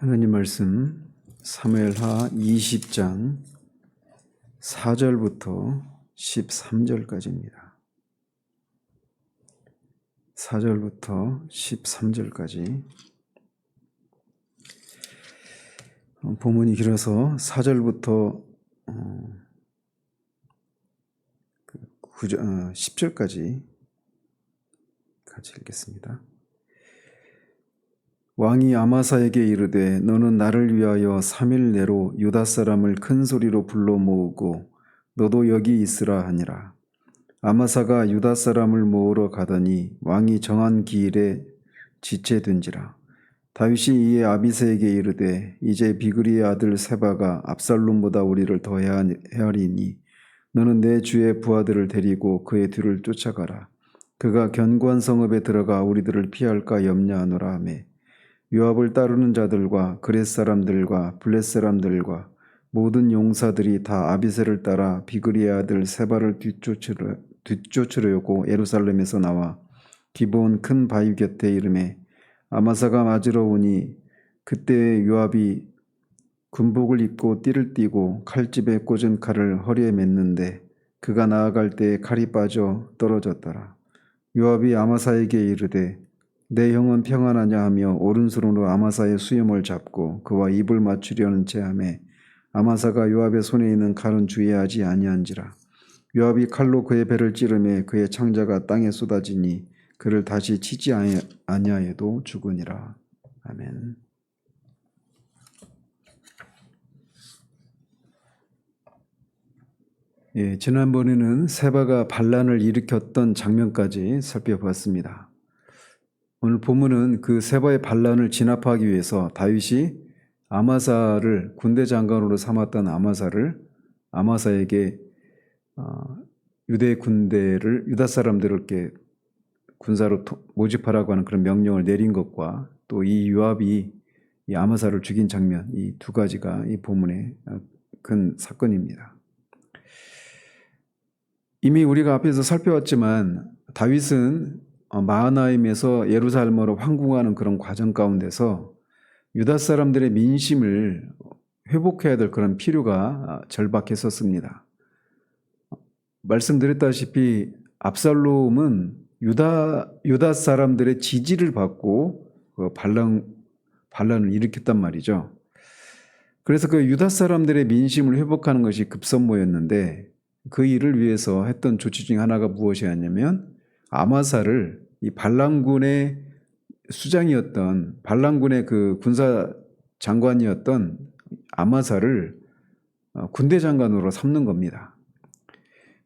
하나님 말씀 사무엘하 20장 4절부터 13절까지입니다. 4절부터 13절까지 어, 본문이 길어서 4절부터 어, 그 9절, 어, 10절까지 같이 읽겠습니다. 왕이 아마사에게 이르되 너는 나를 위하여 3일 내로 유다 사람을 큰 소리로 불러 모으고 너도 여기 있으라 하니라. 아마사가 유다 사람을 모으러 가더니 왕이 정한 기일에 지체된지라. 다윗이 이에 아비세에게 이르되 이제 비그리의 아들 세바가 압살롬보다 우리를 더 헤아리니 너는 내 주의 부하들을 데리고 그의 뒤를 쫓아가라. 그가 견고한 성읍에 들어가 우리들을 피할까 염려하노라 하매 요압을 따르는 자들과 그렛 사람들과 블렛 사람들과 모든 용사들이 다 아비세를 따라 비그리의 아들 세바를 뒤쫓으려, 뒤쫓으려고 예루살렘에서 나와 기본 큰 바위 곁에 이름에 아마사가 맞으러 오니 그때 요압이 군복을 입고 띠를 띠고 칼집에 꽂은 칼을 허리에 맸는데 그가 나아갈 때 칼이 빠져 떨어졌더라. 요압이 아마사에게 이르되 내 형은 평안하냐 하며 오른손으로 아마사의 수염을 잡고 그와 입을 맞추려는 체함에 아마사가 요압의 손에 있는 칼은 주의하지 아니한지라 요압이 칼로 그의 배를 찌르매 그의 창자가 땅에 쏟아지니 그를 다시 치지 아니하여도 죽으니라 아멘. 예, 지난번에는 세바가 반란을 일으켰던 장면까지 살펴봤습니다. 오늘 본문은 그 세바의 반란을 진압하기 위해서 다윗이 아마사를 군대 장관으로 삼았던 아마사를 아마사에게 어, 유대 군대를 유다 사람들을 이렇게 군사로 모집하라고 하는 그런 명령을 내린 것과 또 이 유압이 이 아마사를 죽인 장면 이 두 가지가 이 본문의 어, 큰 사건입니다. 이미 우리가 앞에서 살펴봤지만 다윗은 어, 마하나임에서 예루살렘으로 황궁하는 그런 과정 가운데서 유다 사람들의 민심을 회복해야 될 그런 필요가 절박했었습니다. 말씀드렸다시피 압살롬은 유다 유다 사람들의 지지를 받고 그 반란 반란을 일으켰단 말이죠. 그래서 그 유다 사람들의 민심을 회복하는 것이 급선무였는데 그 일을 위해서 했던 조치 중 하나가 무엇이었냐면 아마사를 이 반란군의 수장이었던 반란군의 그 군사 장관이었던 아마사를 어, 군대 장관으로 삼는 겁니다.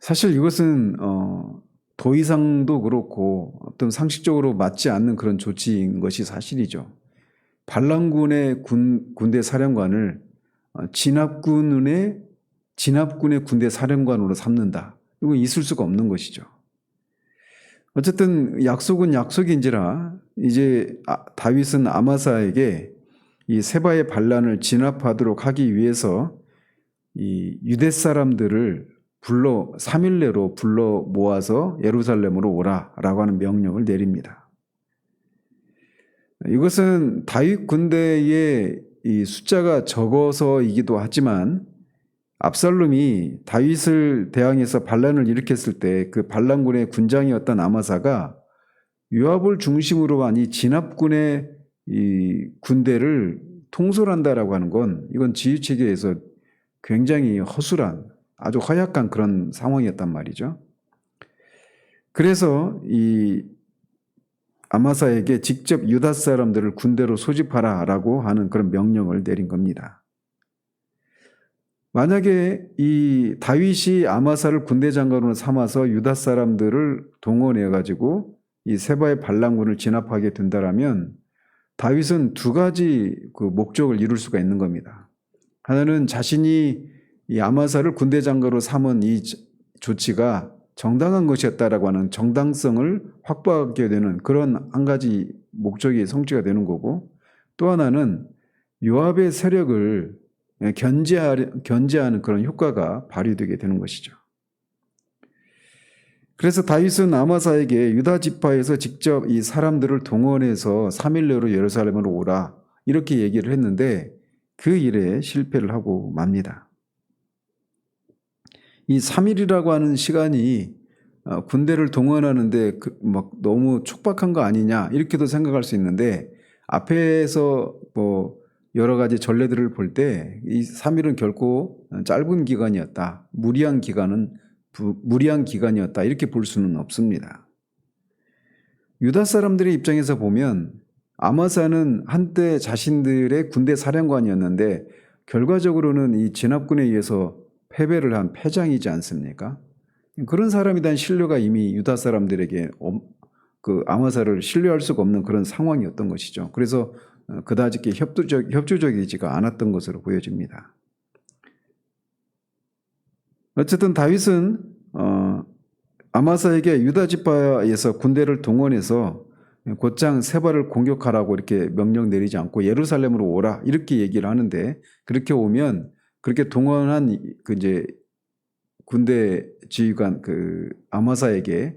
사실 이것은 어, 더 이상도 그렇고 어떤 상식적으로 맞지 않는 그런 조치인 것이 사실이죠. 반란군의 군, 군대 사령관을 어, 진압군의 진압군의 군대 사령관으로 삼는다. 이거 있을 수가 없는 것이죠. 어쨌든 약속은 약속인지라 이제 아, 다윗은 아마사에게 이 세바의 반란을 진압하도록 하기 위해서 이 유대 사람들을 불러 3일 내로 불러 모아서 예루살렘으로 오라라고 하는 명령을 내립니다. 이것은 다윗 군대의 이 숫자가 적어서이기도 하지만 압살롬이 다윗을 대항해서 반란을 일으켰을 때 그 반란군의 군장이었던 아마사가 요압을 중심으로 한 이 진압군의 이 군대를 통솔한다라고 하는 건 이건 지휘 체계에서 굉장히 허술한 아주 허약한 그런 상황이었단 말이죠. 그래서 이 아마사에게 직접 유다 사람들을 군대로 소집하라라고 하는 그런 명령을 내린 겁니다. 만약에 이 다윗이 아마사를 군대 장관으로 삼아서 유다 사람들을 동원해 가지고 이 세바의 반란군을 진압하게 된다라면 다윗은 두 가지 그 목적을 이룰 수가 있는 겁니다. 하나는 자신이 이 아마사를 군대 장관으로 삼은 이 조치가 정당한 것이었다라고 하는 정당성을 확보하게 되는 그런 한 가지 목적이 성취가 되는 거고 또 하나는 요압의 세력을 예, 견제하는 그런 효과가 발휘되게 되는 것이죠. 그래서 다윗은 아마사에게 유다 지파에서 직접 이 사람들을 동원해서 3일 내로 예루살렘으로 오라 이렇게 얘기를 했는데 그 일에 실패를 하고 맙니다. 이 3일이라고 하는 시간이 어, 군대를 동원하는데 그, 막 너무 촉박한 거 아니냐 이렇게도 생각할 수 있는데 앞에서 뭐 여러 가지 전례들을 볼 때 이 3일은 결코 짧은 기간이었다. 무리한 기간은 부- 무리한 기간이었다. 이렇게 볼 수는 없습니다. 유다 사람들의 입장에서 보면 아마사는 한때 자신들의 군대 사령관이었는데 결과적으로는 이 진압군에 의해서 패배를 한 패장이지 않습니까? 그런 사람에 대한 신뢰가 이미 유다 사람들에게 엄- 그 아마사를 신뢰할 수가 없는 그런 상황이었던 것이죠. 그래서 어, 그다지 협조적, 협조적이지가 않았던 것으로 보여집니다. 어쨌든 다윗은 어, 아마사에게 유다 지파에서 군대를 동원해서 곧장 세바를 공격하라고 이렇게 명령 내리지 않고 예루살렘으로 오라 이렇게 얘기를 하는데 그렇게 오면 그렇게 동원한 그 이제 군대 지휘관 그 아마사에게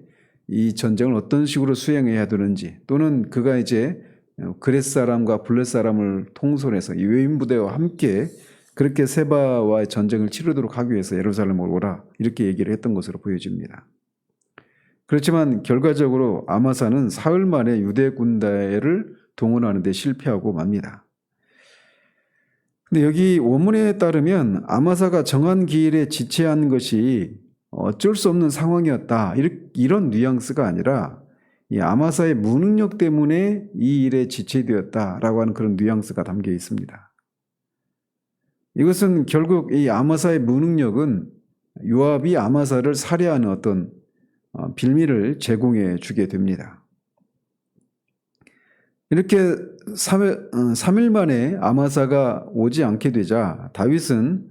이 전쟁을 어떤 식으로 수행해야 되는지 또는 그가 이제 그렛 사람과 블렛 사람을 통솔해서 이 외인 부대와 함께 그렇게 세바와의 전쟁을 치르도록 하기 위해서 예루살렘으로 오라 이렇게 얘기를 했던 것으로 보여집니다. 그렇지만 결과적으로 아마사는 사흘 만에 유대 군대를 동원하는 데 실패하고 맙니다. 근데 여기 원문에 따르면 아마사가 정한 기일에 지체한 것이 어쩔 수 없는 상황이었다. 이런 뉘앙스가 아니라 이 아마사의 무능력 때문에 이 일에 지체되었다라고 하는 그런 뉘앙스가 담겨 있습니다. 이것은 결국 이 아마사의 무능력은 요압이 아마사를 살해하는 어떤 어, 빌미를 제공해 주게 됩니다. 이렇게 3일, 3일 만에 아마사가 오지 않게 되자 다윗은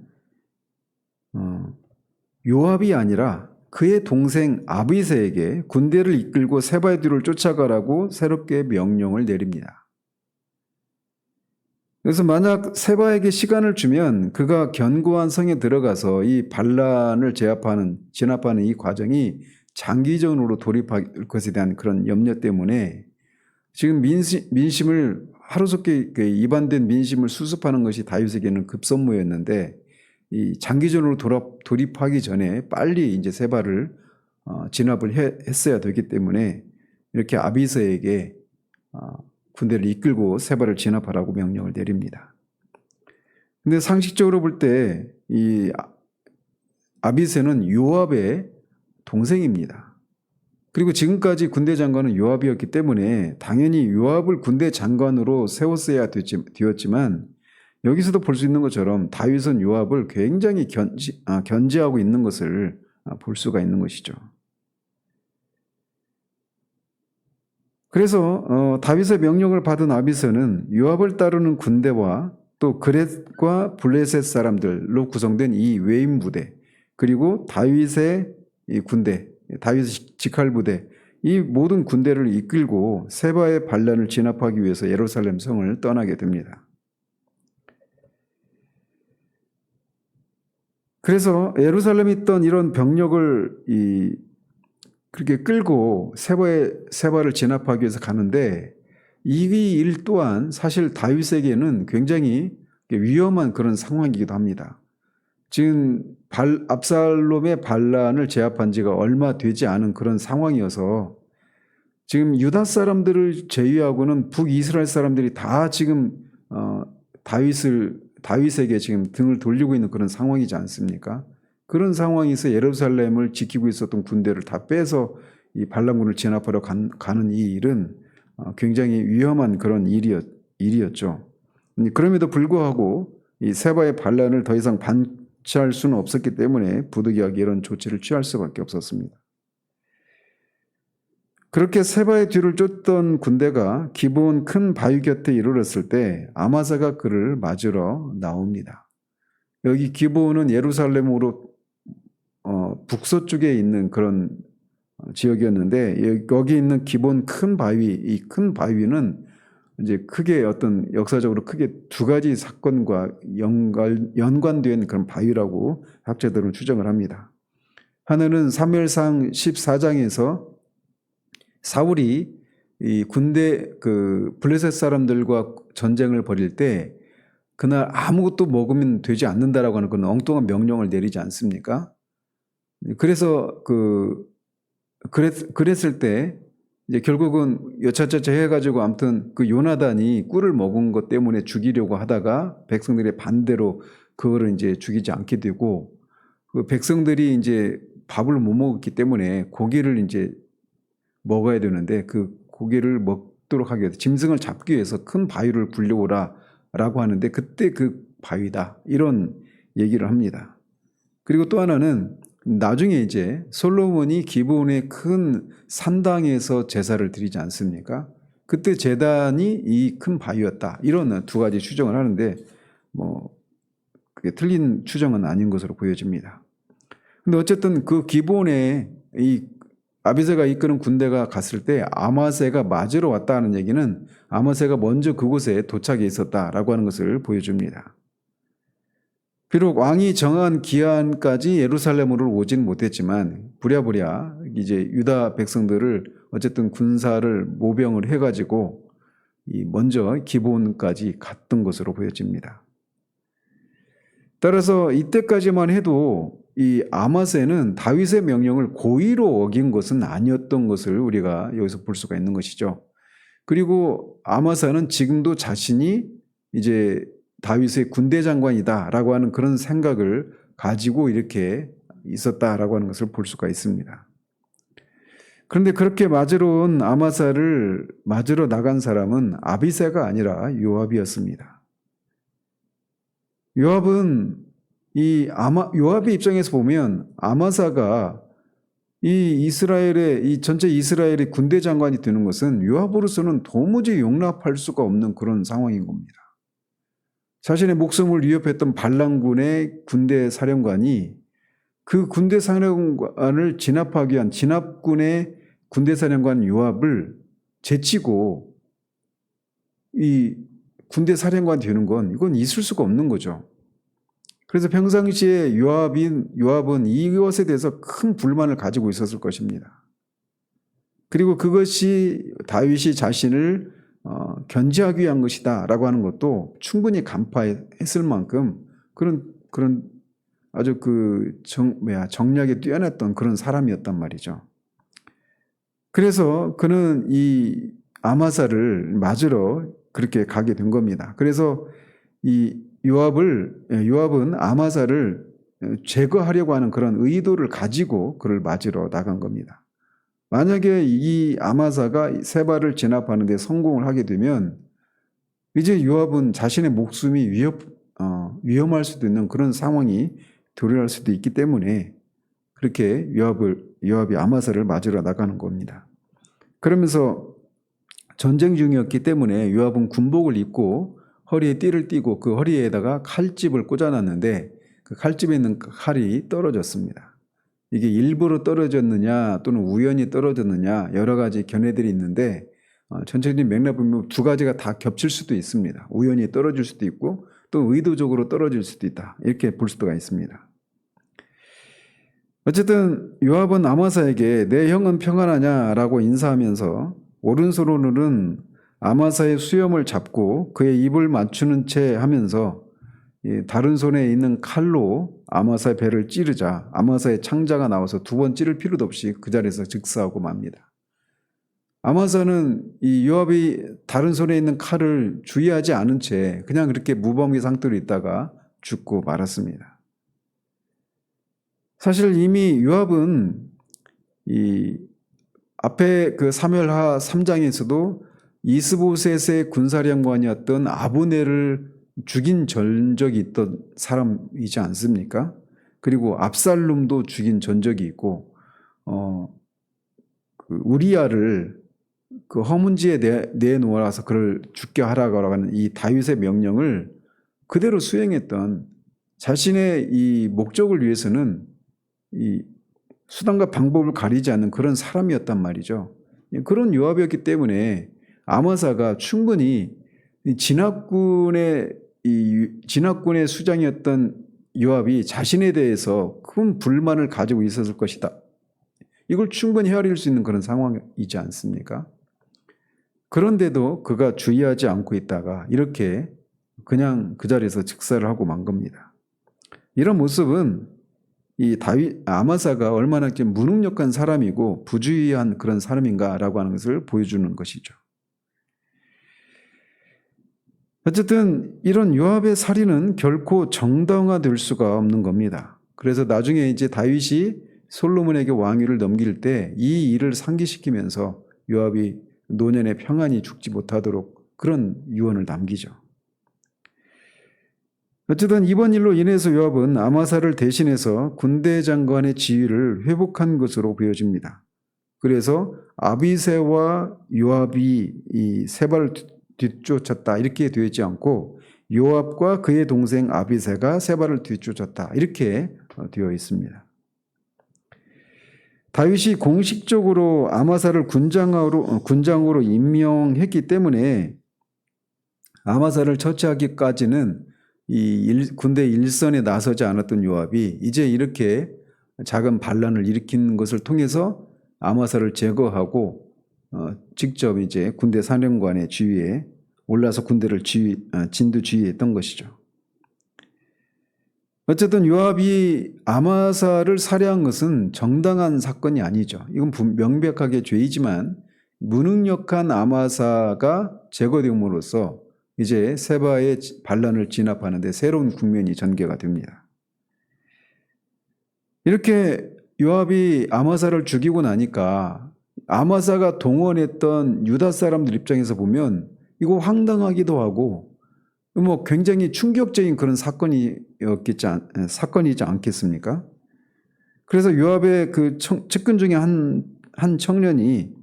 어, 요압이 아니라 그의 동생 아비세에게 군대를 이끌고 세바의 뒤를 쫓아가라고 새롭게 명령을 내립니다. 그래서 만약 세바에게 시간을 주면 그가 견고한 성에 들어가서 이 반란을 제압하는 진압하는 이 과정이 장기전으로 돌입할 것에 대한 그런 염려 때문에 지금 민심, 민심을 하루속히 그 이반된 민심을 수습하는 것이 다윗에게는 급선무였는데 이 장기전으로 돌아, 돌입하기 전에 빨리 이제 세바를 어, 진압을 해, 했어야 되기 때문에 이렇게 아비서에게 어, 군대를 이끌고 세바를 진압하라고 명령을 내립니다. 근데 상식적으로 볼 때 이 아비세는 요압의 동생입니다. 그리고 지금까지 군대 장관은 요압이었기 때문에 당연히 요압을 군대 장관으로 세웠어야 되었지만 여기서도 볼 수 있는 것처럼 다윗은 요압을 굉장히 견지, 아, 견제하고 있는 것을 아, 볼 수가 있는 것이죠. 그래서 어, 다윗의 명령을 받은 아비스는 요압을 따르는 군대와 또 그렛과 블레셋 사람들로 구성된 이 외인 부대 그리고 다윗의 이 군대, 다윗의 직할 부대 이 모든 군대를 이끌고 세바의 반란을 진압하기 위해서 예루살렘 성을 떠나게 됩니다. 그래서 예루살렘에 있던 이런 병력을 이 그렇게 끌고 세바의 세바를 진압하기 위해서 가는데 이 일 또한 사실 다윗에게는 굉장히 위험한 그런 상황이기도 합니다. 지금 발, 압살롬의 반란을 제압한 지가 얼마 되지 않은 그런 상황이어서 지금 유다 사람들을 제외하고는 북이스라엘 사람들이 다 지금 어, 다윗을 다윗에게 지금 등을 돌리고 있는 그런 상황이지 않습니까? 그런 상황에서 예루살렘을 지키고 있었던 군대를 다 빼서 이 반란군을 진압하러 간, 가는 이 일은 어, 굉장히 위험한 그런 일이었, 일이었죠. 음, 그럼에도 불구하고 이 세바의 반란을 더 이상 반치할 수는 없었기 때문에 부득이하게 이런 조치를 취할 수밖에 없었습니다. 그렇게 세바의 뒤를 쫓던 군대가 기본 큰 바위 곁에 이르렀을 때 아마사가 그를 맞으러 나옵니다. 여기 기본은 예루살렘으로 어, 북서쪽에 있는 그런 지역이었는데 여기 있는 기본 큰 바위, 이 큰 바위는 이제 크게 어떤 역사적으로 크게 두 가지 사건과 연관, 연관된 그런 바위라고 학자들은 추정을 합니다. 하나는 사무엘상 14장에서 사울이 이 군대 그 블레셋 사람들과 전쟁을 벌일 때 그날 아무것도 먹으면 되지 않는다라고 하는 그런 엉뚱한 명령을 내리지 않습니까? 그래서 그 그랬, 그랬을 때 이제 결국은 여차저차 해가지고 아무튼 그 요나단이 꿀을 먹은 것 때문에 죽이려고 하다가 백성들의 반대로 그거를 이제 죽이지 않게 되고 그 백성들이 이제 밥을 못 먹었기 때문에 고기를 이제 먹어야 되는데 그 고기를 먹도록 하기 위해서 짐승을 잡기 위해서 큰 바위를 굴려오라라고 하는데 그때 그 바위다 이런 얘기를 합니다. 그리고 또 하나는 나중에 이제 솔로몬이 기브온의 큰 산당에서 제사를 드리지 않습니까? 그때 제단이 이 큰 바위였다. 이런 두 가지 추정을 하는데 뭐 그게 틀린 추정은 아닌 것으로 보여집니다. 근데 어쨌든 그 기본에 이 아비세가 이끄는 군대가 갔을 때 아마세가 맞으러 왔다는 얘기는 아마세가 먼저 그곳에 도착해 있었다라고 하는 것을 보여줍니다. 비록 왕이 정한 기한까지 예루살렘으로 오진 못했지만 부랴부랴 이제 유다 백성들을 어쨌든 군사를 모병을 해가지고 이 먼저 기본까지 갔던 것으로 보여집니다. 따라서 이때까지만 해도 이 아마세는 다윗의 명령을 고의로 어긴 것은 아니었던 것을 우리가 여기서 볼 수가 있는 것이죠. 그리고 아마사는 지금도 자신이 이제 다윗의 군대 장관이다라고 하는 그런 생각을 가지고 이렇게 있었다라고 하는 것을 볼 수가 있습니다. 그런데 그렇게 맞으러 온 아마사를 맞으러 나간 사람은 아비세가 아니라 요압이었습니다. 요압은 이 아마 요압의 입장에서 보면 아마사가 이 이스라엘의 이 전체 이스라엘의 군대 장관이 되는 것은 요압으로서는 도무지 용납할 수가 없는 그런 상황인 겁니다. 자신의 목숨을 위협했던 반란군의 군대 사령관이 그 군대 사령관을 진압하기 위한 진압군의 군대 사령관 요압을 제치고 이 군대 사령관 되는 건 이건 있을 수가 없는 거죠. 그래서 평상시에 요압인 요압은 이것에 대해서 큰 불만을 가지고 있었을 것입니다. 그리고 그것이 다윗이 자신을 어, 견제하기 위한 것이다라고 하는 것도 충분히 간파했을 만큼 그런 그런 아주 그정 뭐야 정략에 뛰어났던 그런 사람이었단 말이죠. 그래서 그는 이 아마사를 맞으러 그렇게 가게 된 겁니다. 그래서 이 요압을 예, 요압은 아마사를 제거하려고 하는 그런 의도를 가지고 그를 맞으러 나간 겁니다. 만약에 이 아마사가 세바를 진압하는 데 성공을 하게 되면 이제 요압은 자신의 목숨이 위협, 어, 위험할 수도 있는 그런 상황이 도래할 수도 있기 때문에 그렇게 요압을, 요압이 아마사를 맞으러 나가는 겁니다. 그러면서 전쟁 중이었기 때문에 요압은 군복을 입고 허리에 띠를 띠고 그 허리에다가 칼집을 꽂아놨는데 그 칼집에 있는 칼이 떨어졌습니다. 이게 일부러 떨어졌느냐 또는 우연히 떨어졌느냐 여러 가지 견해들이 있는데 어, 전체적인 맥락 보면 두 가지가 다 겹칠 수도 있습니다. 우연히 떨어질 수도 있고 또 의도적으로 떨어질 수도 있다. 이렇게 볼 수가 있습니다. 어쨌든 요압은 아마사에게 내 형은 평안하냐라고 인사하면서 오른손으로는 아마사의 수염을 잡고 그의 입을 맞추는 채 하면서 다른 손에 있는 칼로 아마사의 배를 찌르자 아마사의 창자가 나와서 두 번 찌를 필요도 없이 그 자리에서 즉사하고 맙니다. 아마사는 이 요압이 다른 손에 있는 칼을 주의하지 않은 채 그냥 그렇게 무방비 상태로 있다가 죽고 말았습니다. 사실 이미 요압은 이 앞에 그 사멸하 3장에서도 이스보셋의 군사령관이었던 아브네를 죽인 전적이 있던 사람이지 않습니까? 그리고 압살룸도 죽인 전적이 있고 어, 그 우리야를 그 허문지에 내, 내놓아서 그를 죽게 하라고 하는 이 다윗의 명령을 그대로 수행했던 자신의 이 목적을 위해서는 이 수단과 방법을 가리지 않는 그런 사람이었단 말이죠. 그런 요압이었기 때문에 아마사가 충분히 진압군의 이 진압군의 수장이었던 요압이 자신에 대해서 큰 불만을 가지고 있었을 것이다. 이걸 충분히 헤아릴 수 있는 그런 상황이지 않습니까? 그런데도 그가 주의하지 않고 있다가 이렇게 그냥 그 자리에서 즉사를 하고 만 겁니다. 이런 모습은 이 다윗 아마사가 얼마나 좀 무능력한 사람이고 부주의한 그런 사람인가라고 하는 것을 보여주는 것이죠. 어쨌든 이런 요압의 살인은 결코 정당화될 수가 없는 겁니다. 그래서 나중에 이제 다윗이 솔로몬에게 왕위를 넘길 때 이 일을 상기시키면서 요압이 노년의 평안히 죽지 못하도록 그런 유언을 남기죠. 어쨌든 이번 일로 인해서 요압은 아마사를 대신해서 군대 장관의 지위를 회복한 것으로 보여집니다. 그래서 아비세와 요압이 이 세발을 뒤쫓았다 이렇게 되지 않고 요압과 그의 동생 아비세가 세발을 뒤쫓았다 이렇게 어, 되어 있습니다. 다윗이 공식적으로 아마사를 군장으로 어, 군장으로 임명했기 때문에 아마사를 처치하기까지는 이 일, 군대 일선에 나서지 않았던 요압이 이제 이렇게 작은 반란을 일으킨 것을 통해서 아마사를 제거하고 어, 직접 이제 군대 사령관의 지위에 올라서 군대를 지휘, 어, 진두 지휘했던 것이죠. 어쨌든 요압이 아마사를 살해한 것은 정당한 사건이 아니죠. 이건 분- 명백하게 죄이지만 무능력한 아마사가 제거됨으로써 이제 세바의 지- 반란을 진압하는데 새로운 국면이 전개가 됩니다. 이렇게 요압이 아마사를 죽이고 나니까 아마사가 동원했던 유다 사람들 입장에서 보면 이거 황당하기도 하고 뭐 굉장히 충격적인 그런 사건이었겠지 않, 사건이지 않겠습니까? 그래서 요압의 그 청, 측근 중에 한, 한 청년이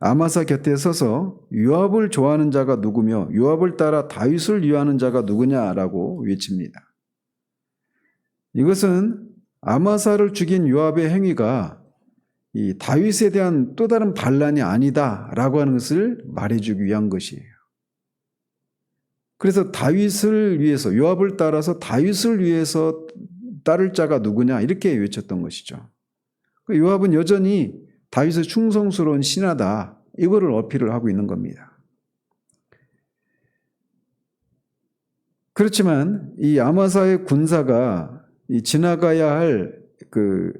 아마사 곁에 서서 요압을 좋아하는 자가 누구며 요압을 따라 다윗을 위하는 자가 누구냐라고 외칩니다. 이것은 아마사를 죽인 요압의 행위가 이 다윗에 대한 또 다른 반란이 아니다라고 하는 것을 말해주기 위한 것이에요. 그래서 다윗을 위해서 요압을 따라서 다윗을 위해서 따를 자가 누구냐 이렇게 외쳤던 것이죠. 그 요압은 여전히 다윗의 충성스러운 신하다 이거를 어필을 하고 있는 겁니다. 그렇지만 이 아마사의 군사가 이 지나가야 할 그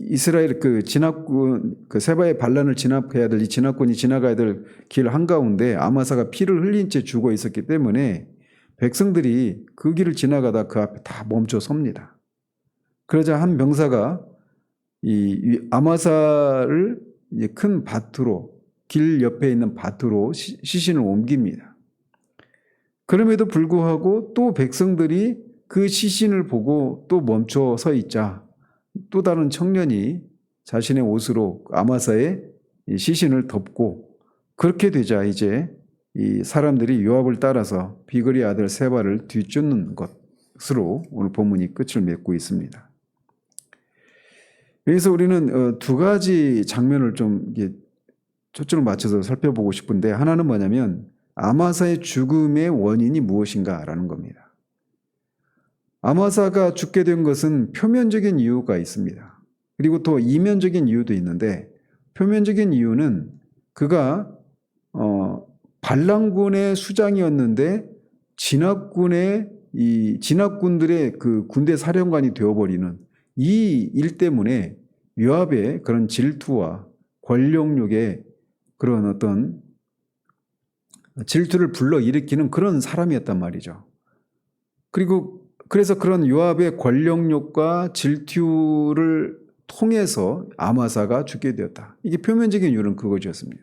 이스라엘 그 진압군 그 세바의 반란을 진압해야 될 이 진압군이 지나가야 될 길 한가운데 아마사가 피를 흘린 채 죽어 있었기 때문에 백성들이 그 길을 지나가다 그 앞에 다 멈춰 섭니다. 그러자 한 병사가 이 아마사를 큰 밭으로 길 옆에 있는 밭으로 시- 시신을 옮깁니다. 그럼에도 불구하고 또 백성들이 그 시신을 보고 또 멈춰 서 있자 또 다른 청년이 자신의 옷으로 아마사의 이 시신을 덮고 그렇게 되자 이제 이 사람들이 요압을 따라서 비거리 아들 세바를 뒤쫓는 것으로 오늘 본문이 끝을 맺고 있습니다. 여기서 우리는 어, 두 가지 장면을 좀 초점을 맞춰서 살펴보고 싶은데 하나는 뭐냐면 아마사의 죽음의 원인이 무엇인가라는 겁니다. 아마사가 죽게 된 것은 표면적인 이유가 있습니다. 그리고 또 이면적인 이유도 있는데 표면적인 이유는 그가 어, 반란군의 수장이었는데 진압군의 이 진압군들의 그 군대 사령관이 되어버리는 이 일 때문에 요압의 그런 질투와 권력욕의 그런 어떤 질투를 불러 일으키는 그런 사람이었단 말이죠. 그리고 그래서 그런 요압의 권력욕과 질투를 통해서 아마사가 죽게 되었다. 이게 표면적인 이유는 그것이었습니다.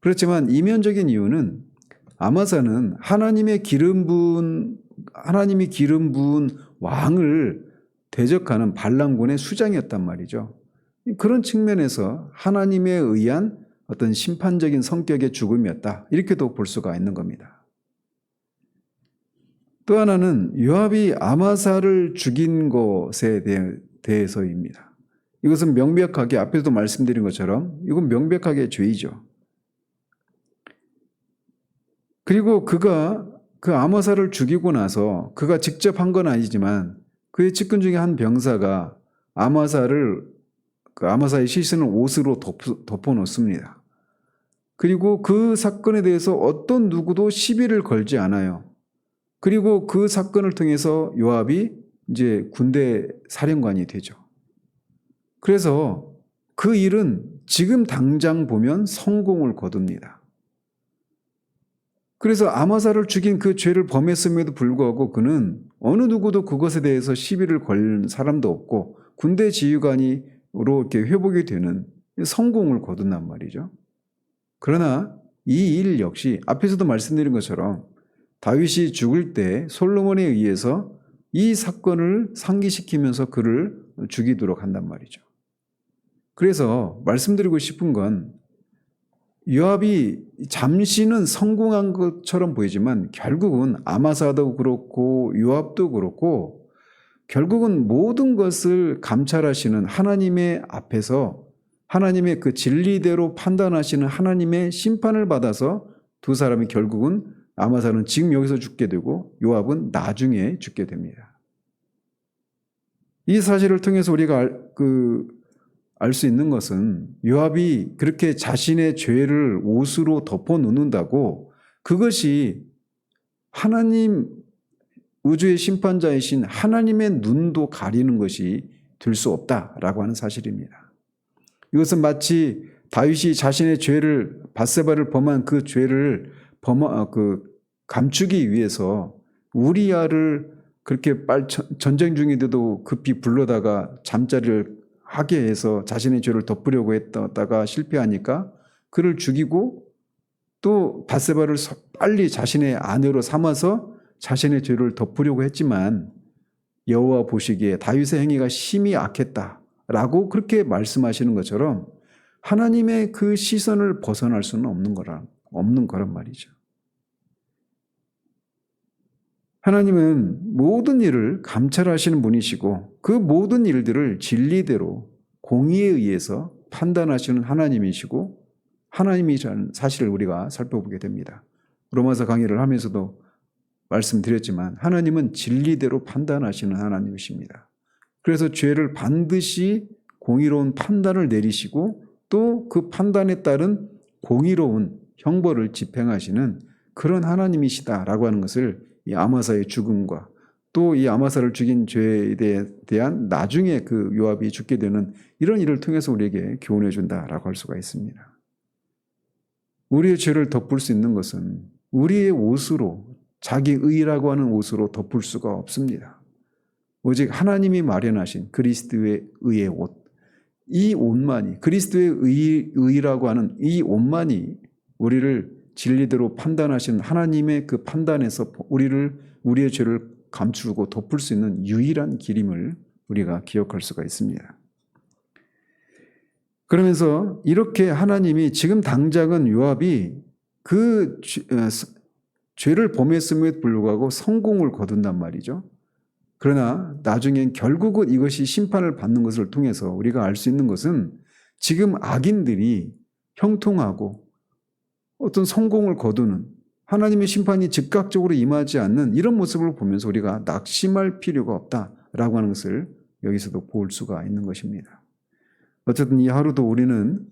그렇지만 이면적인 이유는 아마사는 하나님의 기름 부은 하나님이 기름 부은 왕을 대적하는 반란군의 수장이었단 말이죠. 그런 측면에서 하나님에 의한 어떤 심판적인 성격의 죽음이었다. 이렇게도 볼 수가 있는 겁니다. 또 하나는 요압이 아마사를 죽인 것에 대해, 대해서입니다. 이것은 명백하게 앞에도 말씀드린 것처럼 이건 명백하게 죄이죠. 그리고 그가 그 아마사를 죽이고 나서 그가 직접 한 건 아니지만 그의 측근 중에 한 병사가 아마사를 그 아마사의 시신을 옷으로 덮, 덮어 놓습니다. 그리고 그 사건에 대해서 어떤 누구도 시비를 걸지 않아요. 그리고 그 사건을 통해서 요압이 이제 군대 사령관이 되죠. 그래서 그 일은 지금 당장 보면 성공을 거둡니다. 그래서 아마사를 죽인 그 죄를 범했음에도 불구하고 그는 어느 누구도 그것에 대해서 시비를 걸 사람도 없고 군대 지휘관으로 이렇게 회복이 되는 성공을 거둔단 말이죠. 그러나 이 일 역시 앞에서도 말씀드린 것처럼 다윗이 죽을 때 솔로몬에 의해서 이 사건을 상기시키면서 그를 죽이도록 한단 말이죠. 그래서 말씀드리고 싶은 건 요압이 잠시는 성공한 것처럼 보이지만 결국은 아마사도 그렇고 요압도 그렇고 결국은 모든 것을 감찰하시는 하나님의 앞에서 하나님의 그 진리대로 판단하시는 하나님의 심판을 받아서 두 사람이 결국은 아마사는 지금 여기서 죽게 되고 요압은 나중에 죽게 됩니다. 이 사실을 통해서 우리가 그알 수 있는 것은 요압이 그렇게 자신의 죄를 옷으로 덮어 놓는다고 그것이 하나님 우주의 심판자이신 하나님의 눈도 가리는 것이 될 수 없다라고 하는 사실입니다. 이것은 마치 다윗이 자신의 죄를 바세바를 범한 그 죄를 범하 그 감추기 위해서 우리야를 그렇게 빨 전쟁 중인데도 급히 불러다가 잠자리를 하게 해서 자신의 죄를 덮으려고 했다가 실패하니까 그를 죽이고 또 바세바를 빨리 자신의 아내로 삼아서 자신의 죄를 덮으려고 했지만 여호와 보시기에 다윗의 행위가 심히 악했다라고 그렇게 말씀하시는 것처럼 하나님의 그 시선을 벗어날 수는 없는 거라 없는 거란 말이죠. 하나님은 모든 일을 감찰하시는 분이시고 그 모든 일들을 진리대로 공의에 의해서 판단하시는 하나님이시고 하나님이라는 사실을 우리가 살펴보게 됩니다. 로마서 강의를 하면서도 말씀드렸지만 하나님은 진리대로 판단하시는 하나님이십니다. 그래서 죄를 반드시 공의로운 판단을 내리시고 또 그 판단에 따른 공의로운 형벌을 집행하시는 그런 하나님이시다라고 하는 것을 이 아마사의 죽음과 또 이 아마사를 죽인 죄에 대한 나중에 그 요압이 죽게 되는 이런 일을 통해서 우리에게 교훈해 준다라고 할 수가 있습니다. 우리의 죄를 덮을 수 있는 것은 우리의 옷으로 자기 의라고 하는 옷으로 덮을 수가 없습니다. 오직 하나님이 마련하신 그리스도의 의의 옷, 이 옷만이 그리스도의 의, 의라고 하는 이 옷만이 우리를 진리대로 판단하신 하나님의 그 판단에서 우리를 우리의 죄를 감추고 덮을 수 있는 유일한 길임을 우리가 기억할 수가 있습니다. 그러면서 이렇게 하나님이 지금 당장은 요압이 그 죄를 범했음에도 불구하고 성공을 거둔단 말이죠. 그러나 나중엔 결국은 이것이 심판을 받는 것을 통해서 우리가 알 수 있는 것은 지금 악인들이 형통하고 어떤 성공을 거두는 하나님의 심판이 즉각적으로 임하지 않는 이런 모습을 보면서 우리가 낙심할 필요가 없다라고 하는 것을 여기서도 볼 수가 있는 것입니다. 어쨌든 이 하루도 우리는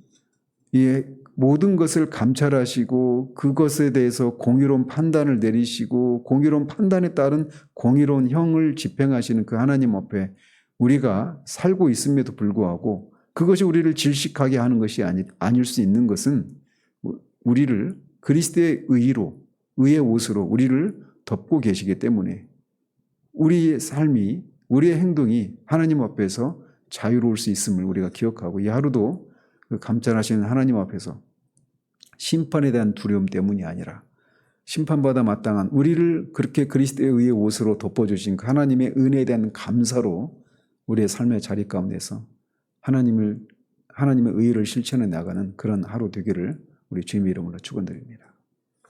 이 모든 것을 감찰하시고 그것에 대해서 공의로운 판단을 내리시고 공의로운 판단에 따른 공의로운 형을 집행하시는 그 하나님 앞에 우리가 살고 있음에도 불구하고 그것이 우리를 질식하게 하는 것이 아니, 아닐 수 있는 것은 우리를 그리스도의 의로 의의 옷으로 우리를 덮고 계시기 때문에 우리의 삶이 우리의 행동이 하나님 앞에서 자유로울 수 있음을 우리가 기억하고 이 하루도 그 감찰하시는 하나님 앞에서 심판에 대한 두려움 때문이 아니라 심판받아 마땅한 우리를 그렇게 그리스도의 의의 옷으로 덮어주신 그 하나님의 은혜에 대한 감사로 우리의 삶의 자리 가운데서 하나님을 하나님의 의를 실천해 나가는 그런 하루 되기를 우리 주님의 이름으로 축원드립니다.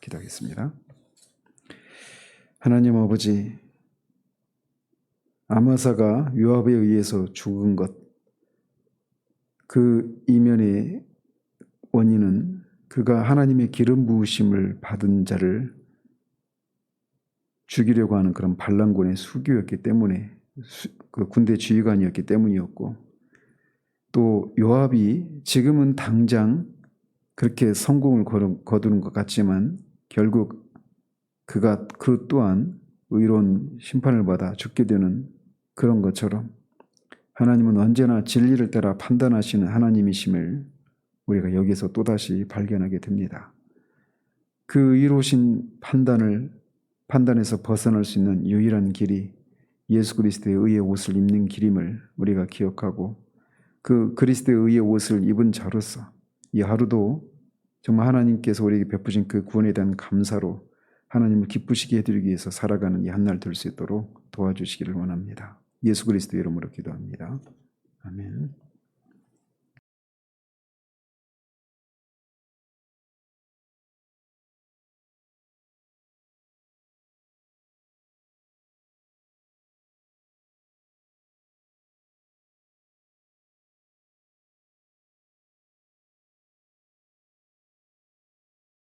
기도하겠습니다. 하나님 아버지 아마사가 요압에 의해서 죽은 것 그 이면의 원인은 그가 하나님의 기름 부으심을 받은 자를 죽이려고 하는 그런 반란군의 수교였기 때문에 그 군대 지휘관이었기 때문이었고 또 요압이 지금은 당장 그렇게 성공을 거두- 거두는 것 같지만 결국 그가 그 또한 의로운 심판을 받아 죽게 되는 그런 것처럼 하나님은 언제나 진리를 따라 판단하시는 하나님이심을 우리가 여기서 또다시 발견하게 됩니다. 그 의로우신 판단을 판단에서 벗어날 수 있는 유일한 길이 예수 그리스도의 의의 옷을 입는 길임을 우리가 기억하고 그 그리스도의 의의 옷을 입은 자로서 이 하루도 정말 하나님께서 우리에게 베푸신 그 구원에 대한 감사로 하나님을 기쁘시게 해드리기 위해서 살아가는 이 한날 될 수 있도록 도와주시기를 원합니다. 예수 그리스도 이름으로 기도합니다. 아멘.